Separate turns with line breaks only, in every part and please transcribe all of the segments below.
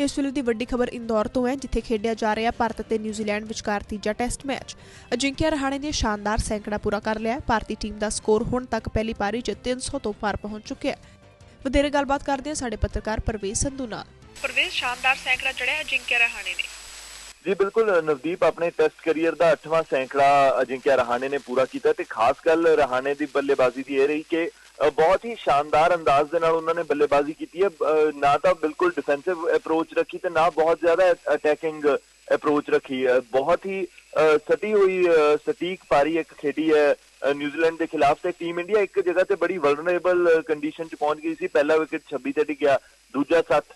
ਇਸ ਵੇਲੇ ਦੀ ਵੱਡੀ ਖਬਰ ਇੰਦੌਰ ਤੋਂ ਹੈ ਜਿੱਥੇ ਖੇਡਿਆ ਜਾ ਰਿਹਾ ਭਾਰਤ ਅਤੇ ਨਿਊਜ਼ੀਲੈਂਡ ਵਿਚਕਾਰ ਤੀਜਾ ਟੈਸਟ ਮੈਚ। ਅਜਿੰਕਿਆ ਰਹਾਣੇ ਨੇ ਸ਼ਾਨਦਾਰ ਸੈਂਕੜਾ ਪੂਰਾ ਕਰ ਲਿਆ। ਹੈ। ਭਾਰਤੀ ਟੀਮ ਦਾ ਸਕੋਰ ਹੁਣ ਤੱਕ ਪਹਿਲੀ ਪਾਰੀ 'ਚ 300 ਤੋਂ ਪਾਰ ਪਹੁੰਚ ਚੁੱਕਿਆ ਹੈ। ਵਧੇਰੇ ਗੱਲਬਾਤ ਕਰਦੇ ਹਾਂ ਸਾਡੇ ਪੱਤਰਕਾਰ ਪਰਵੇਜ਼ ਸੰਧੂ ਨਾਲ। ਪਰਵੇਜ਼ ਸ਼ਾਨਦਾਰ ਸੈਂਕੜਾ ਚੜਿਆ ਅਜਿੰਕਿਆ ਰਹਾਣੇ ਨੇ।
ਜੀ ਬਿਲਕੁਲ ਨਵਦੀਪ ਆਪਣੇ ਟੈਸਟ ਕੈਰੀਅਰ ਦਾ 8ਵਾਂ ਸੈਂਕੜਾ ਅਜਿੰਕਿਆ ਰਹਾਣੇ ਨੇ ਪੂਰਾ ਕੀਤਾ ਤੇ ਖਾਸ ਗੱਲ ਰਹਾਣੇ ਦੀ ਬੱਲੇਬਾਜ਼ੀ ਦੀ ਇਹ ਰਹੀ ਕਿ ਬਹੁਤ ਹੀ ਸ਼ਾਨਦਾਰ ਅੰਦਾਜ਼ ਦੇ ਨਾਲ ਉਹਨਾਂ ਨੇ ਬੱਲੇਬਾਜ਼ੀ ਕੀਤੀ ਹੈ। ਨਾ ਤਾਂ ਬਿਲਕੁਲ ਡਿਫੈਂਸਿਵ ਅਪਰੋਚ ਰੱਖੀ ਤੇ ਨਾ ਬਹੁਤ ਜ਼ਿਆਦਾ ਅਟੈਕਿੰਗ ਅਪਰੋਚ ਰੱਖੀ ਹੈ। ਬਹੁਤ ਹੀ ਅ, ਸਟੀ ਹੋਈ ਅ, ਸਟੀਕ ਪਾਰੀ ਇੱਕ ਖੇਡੀ ਹੈ ਨਿਊਜ਼ੀਲੈਂਡ ਦੇ ਖਿਲਾਫ ਤੇ ਟੀਮ ਇੰਡੀਆ ਇੱਕ ਜਗ੍ਹਾ ਤੇ ਬੜੀ ਵਲਨਰੇਬਲ ਕੰਡੀਸ਼ਨ 'ਚ ਪਹੁੰਚ ਗਈ ਸੀ। ਪਹਿਲਾ ਵਿਕਟ 26 ਤੇ ਡਿੱਗਿਆ ਦੂਜਾ 60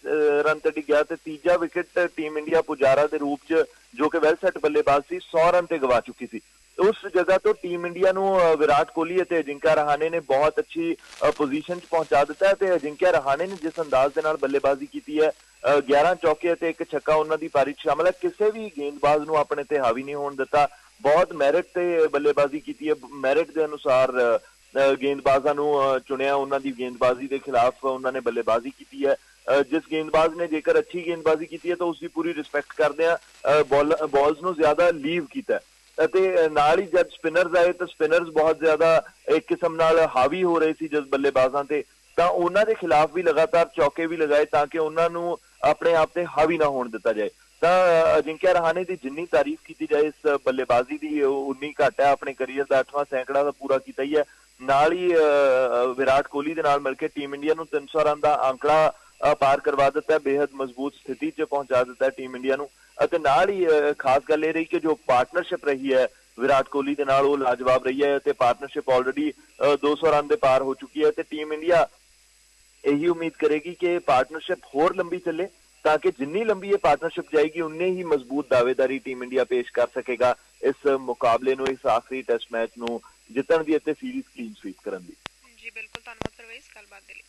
ਰਨ ਤੇ ਡਿੱਗਿਆ ਤੇ ਤੀਜਾ ਵਿਕਟ ਟੀਮ ਇੰਡੀਆ ਪੁਜਾਰਾ ਦੇ ਰੂਪ 'ਚ ਜੋ ਕਿ ਵੈਲ ਸੈੱਟ ਬੱਲੇਬਾਜ਼ ਸੀ 100 ਰਨ ਤੇ ਗਵਾ ਚੁੱਕੀ ਸੀ। ਉਸ ਜਗ੍ਹਾ ਤੋਂ ਟੀਮ ਇੰਡੀਆ ਨੂੰ ਵਿਰਾਟ ਕੋਹਲੀ ਅਤੇ ਅਜਿੰਕਾ ਰਹਾਣੇ ਨੇ ਬਹੁਤ ਅੱਛੀ ਪੋਜੀਸ਼ਨ 'ਚ ਪਹੁੰਚਾ ਦਿੱਤਾ ਹੈ ਤੇ ਅਜਿੰਕਾ ਰਹਾਣੇ ਨੇ ਜਿਸ ਅੰਦਾਜ਼ ਦੇ ਨਾਲ ਬੱਲੇਬਾਜ਼ੀ ਕੀਤੀ ਹੈ ਅ, 11 ਚੌਕੇ ਅਤੇ ਇੱਕ ਛੱਕਾ ਉਹਨਾਂ ਦੀ ਪਾਰੀ 'ਚ ਸ਼ਾਮਲ ਹੈ। ਕਿਸੇ ਵੀ ਗੇਂਦਬਾਜ਼ ਨੂੰ ਆਪਣੇ ਤੇ ਹਾਵੀ ਨਹੀਂ ਹੋਣ ਦਿੱਤਾ। ਬਹੁਤ ਮੈਰਿਟ ਤੇ ਬੱਲੇਬਾਜ਼ੀ ਕੀਤੀ ਹੈ। ਮੈਰਿਟ ਦੇ ਅਨੁਸਾਰ ਗੇਂਦਬਾਜ਼ਾਂ ਨੂੰ ਚੁਣਿਆ ਉਹਨਾਂ ਦੀ ਗੇਂਦਬਾਜ਼ੀ ਦੇ ਖਿਲਾਫ ਉਹਨਾਂ ਨੇ ਬੱਲੇਬਾਜ਼ੀ ਕੀਤੀ ਹੈ। ਜਿਸ ਗੇਂਦਬਾਜ਼ ਨੇ ਜੇਕਰ ਅੱਛੀ ਗੇਂਦਬਾਜ਼ੀ ਕੀਤੀ ਹੈ ਤਾਂ ਉਸ ਦੀ ਪੂਰੀ ਰਿਸਪੈਕਟ ਕਰਦੇ ਆ ਬਾਲਸ ਨੂੰ ਜ਼ਿਆਦਾ ਲੀਵ ਕੀਤਾ ਹੈ। ਨਾਲ ਹੀ ਜਦ ਸਪਿਨਰਸ ਆਏ ਤਾਂ ਸਪਿਨਰਸ ਬਹੁਤ ਜ਼ਿਆਦਾ ਇੱਕ ਕਿਸਮ ਨਾਲ ਹਾਵੀ ਹੋ ਰਹੇ ਸੀ ਜਦ ਬੱਲੇਬਾਜ਼ਾਂ ਤੇ। ਤਾਂ ਉਹਨਾਂ ਦੇ ਖਿਲਾਫ ਵੀ ਲਗਾਤਾਰ ਚੌਕੇ ਵੀ ਲਗਾਏ ਤਾਂ ਕਿ ਉਹਨਾਂ ਨੂੰ ਆਪਣੇ ਆਪ ਤੇ ਹਾਵੀ ਨਾ ਹੋਣ ਦਿੱਤਾ ਜਾਏ। ਤਾਂ ਅਜਿੰਕਿਆ ਰਹਾਣੇ ਦੀ ਜਿੰਨੀ ਤਾਰੀਫ ਕੀਤੀ ਜਾਏ ਇਸ ਬੱਲੇਬਾਜ਼ੀ ਦੀ ਉਨੀ ਘੱਟ ਹੈ। ਆਪਣੇ ਕੈਰੀਅਰ ਦਾ 8ਵਾਂ ਸੈਂਕੜਾ ਦਾ ਪੂਰਾ ਕੀਤਾ ਹੀ ਹੈ। ਨਾਲ ਹੀ ਅ, ਵਿਰਾਟ ਕੋਹਲੀ ਦੇ ਨਾਲ ਮਿਲ ਕੇ ਟੀਮ ਇੰਡੀਆ ਨੂੰ 300 ਰਨ ਦਾ ਅੰਕੜਾ ਪਾਰ ਕਰਵਾ ਦਿੱਤਾ ਬੇहद ਮਜ਼ਬੂਤ ਸਥਿਤੀ 'ਚ ਪਹੁੰਚਾ ਦਿੱਤਾ ਟੀਮ ਇੰਡੀਆ ਨੂੰ। ਅਤੇ ਨਾਲ ਹੀ ਖਾਸ ਗੱਲ ਇਹ ਰਹੀ ਕਿ ਜੋ ਪਾਰਟਨਰਸ਼ਿਪ ਰਹੀ ਹੈ, ਵਿਰਾਟ ਕੋਹਲੀ ਦੇ ਨਾਲ ਉਹ ਲਾਜਵਾਬ ਰਹੀ ਹੈ ਤੇ ਪਾਰਟਨਰਸ਼ਿਪ ਆਲਰੇਡੀ 200 ਰਨ ਦੇ ਪਾਰ ਹੋ ਚੁੱਕੀ ਹੈ ਤੇ ਟੀਮ ਇੰਡੀਆ ਇਹੀ ਉਮੀਦ ਕਰੇਗੀ ਕਿ ਪਾਰਟਨਰਸ਼ਿਪ ਹੋਰ ਲੰਬੀ ਚੱਲੇ ਤਾਂ ਕਿ ਜਿੰਨੀ ਲੰਬੀ ਇਹ ਪਾਰਟਨਰਸ਼ਿਪ ਜਾਏਗੀ, ਉਨੇ ਹੀ ਮਜ਼ਬੂਤ ਦਾਅਵੇਦਾਰੀ ਟੀਮ ਇੰਡੀਆ ਪੇਸ਼ ਕਰ ਸਕੇਗਾ ਇਸ ਮੁਕਾਬਲੇ ਨੂੰ, ਇਸ ਆਖਰੀ ਟੈਸਟ ਮੈਚ ਨੂੰ ਜਿੱਤਣ ਦੀ ਅਤੇ ਸੀਰੀਜ਼ ਕਲੀਨ ਸਵੀਪ ਕਰਨ ਦੀ। ਜੀ, ਬਿਲਕੁਲ। ਧੰਨਵਾਦ ਪਰਵੇਜ਼ ਗੱਲਬਾਤ ਦੇ ਲਈ।